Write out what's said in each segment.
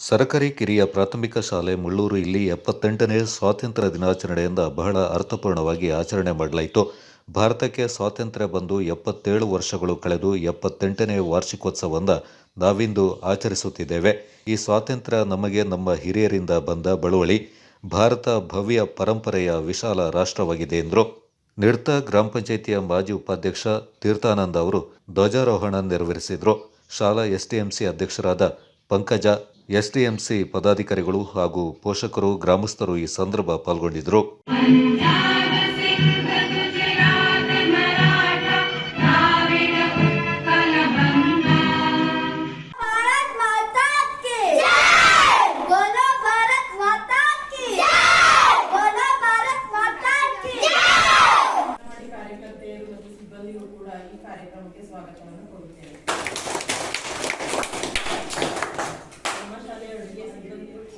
ಸರಕಾರಿ ಕಿರಿಯ ಪ್ರಾಥಮಿಕ ಶಾಲೆ ಮುಳ್ಳೂರು ಇಲ್ಲಿ ಎಪ್ಪತ್ತೆಂಟನೇ ಸ್ವಾತಂತ್ರ್ಯ ದಿನಾಚರಣೆಯಿಂದ ಬಹಳ ಅರ್ಥಪೂರ್ಣವಾಗಿ ಆಚರಣೆ ಮಾಡಲಾಯಿತು. ಭಾರತಕ್ಕೆ ಸ್ವಾತಂತ್ರ್ಯ ಬಂದು ಎಪ್ಪತ್ತೇಳು ವರ್ಷಗಳು ಕಳೆದು ಎಪ್ಪತ್ತೆಂಟನೇ ವಾರ್ಷಿಕೋತ್ಸವವನ್ನು ನಾವಿಂದು ಆಚರಿಸುತ್ತಿದ್ದೇವೆ. ಈ ಸ್ವಾತಂತ್ರ್ಯ ನಮಗೆ ನಮ್ಮ ಹಿರಿಯರಿಂದ ಬಂದ ಬಳುವಳಿ, ಭಾರತ ಭವ್ಯ ಪರಂಪರೆಯ ವಿಶಾಲ ರಾಷ್ಟ್ರವಾಗಿದೆ ಎಂದರು. ನಿರ್ತ ಗ್ರಾಮ ಪಂಚಾಯಿತಿಯ ಮಾಜಿ ಉಪಾಧ್ಯಕ್ಷ ತೀರ್ಥಾನಂದ ಅವರು ಧ್ವಜಾರೋಹಣ ನೆರವೇರಿಸಿದರು. ಶಾಲಾ ಎಸ್ಟಿಎಂಸಿ ಅಧ್ಯಕ್ಷರಾದ ಪಂಕಜ ಎಸ್ಡಿಎಂಸಿ ಪದಾಧಿಕಾರಿಗಳು ಹಾಗೂ ಪೋಷಕರು ಗ್ರಾಮಸ್ಥರು ಈ ಸಂದರ್ಭ ಪಾಲ್ಗೊಂಡಿದ್ದರು. ಈ ಕಾರ್ಯಕ್ರಮಕ್ಕೆ ಸ್ವಾಗತವನ್ನು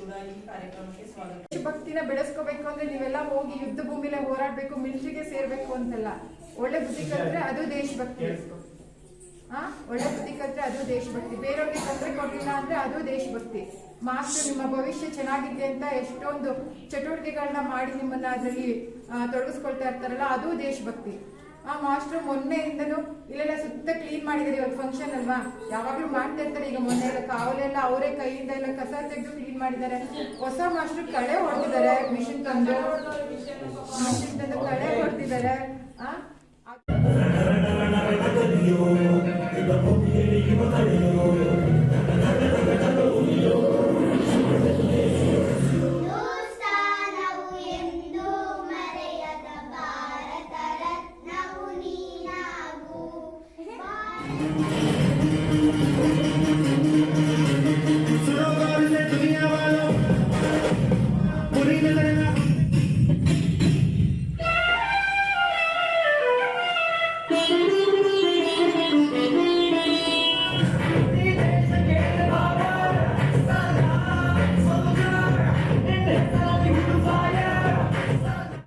ಸ್ವಾಗತ. ದೇಶಭಕ್ತಿನ ಬೆಳೆಸ್ಕೋಬೇಕು ಅಂದ್ರೆ ನೀವೆಲ್ಲ ಹೋಗಿ ಯುದ್ಧ ಭೂಮಿಲೆ ಹೋರಾಡ್ಬೇಕು, ಮಿಲಿಟರಿಗೆ ಸೇರ್ಬೇಕು ಅಂತೆಲ್ಲ. ಒಳ್ಳೆ ಬುದ್ಧಿ ಕಲ್ತ್ರೆ ಅದು ದೇಶಭಕ್ತಿ. ಹಾ ಒಳ್ಳೆ ಬುದ್ಧಿ ಕಲ್ತ್ರೆ ಅದು ದೇಶಭಕ್ತಿ. ಬೇರೆಯವ್ರಿಗೆ ತೊಂದರೆ ಕೊಡ್ಲಿಲ್ಲ ಅಂದ್ರೆ ಅದು ದೇಶಭಕ್ತಿ. ಮಾಸ್ಟರ್, ನಿಮ್ಮ ಭವಿಷ್ಯ ಚೆನ್ನಾಗಿದೆ ಅಂತ ಎಷ್ಟೊಂದು ಚಟುವಟಿಕೆಗಳನ್ನ ಮಾಡಿ ನಿಮ್ಮನ್ನ ಅದರಲ್ಲಿ ತೊಡಗಿಸ್ಕೊಳ್ತಾ ಇರ್ತಾರಲ್ಲ, ಅದು ದೇಶಭಕ್ತಿ. ಆ ಮಾಸ್ಟರ್ ಮೊನ್ನೆಯಿಂದನೂ ಇಲ್ಲೆಲ್ಲ ಸುತ್ತ ಕ್ಲೀನ್ ಮಾಡಿದ್ದಾರೆ ಇವತ್ತು ಫಂಕ್ಷನ್ ಅಲ್ವಾ? ಯಾವಾಗ್ಲೂ ಮಾಡ್ತಾ ಇರ್ತಾರೆ ಈಗ ಮೊನ್ನೆ ಎಲ್ಲ ಕಾವಲೆಲ್ಲ ಅವರೇ ಕೈಯಿಂದ ಎಲ್ಲ ಕಸ ತೆಗೆದು ಕ್ಲೀನ್ ಮಾಡಿದ್ದಾರೆ. ಹೊಸ ಮಾಸ್ಟರ್ ಕಳೆ ಹೊಡೆದಿದ್ದಾರೆ ಮಿಷಿನ್ ತಂದು. ಮಿಷಿನ್ ತಂದು ಕಳೆ ಹೊಡೆದಿದ್ದಾರೆ.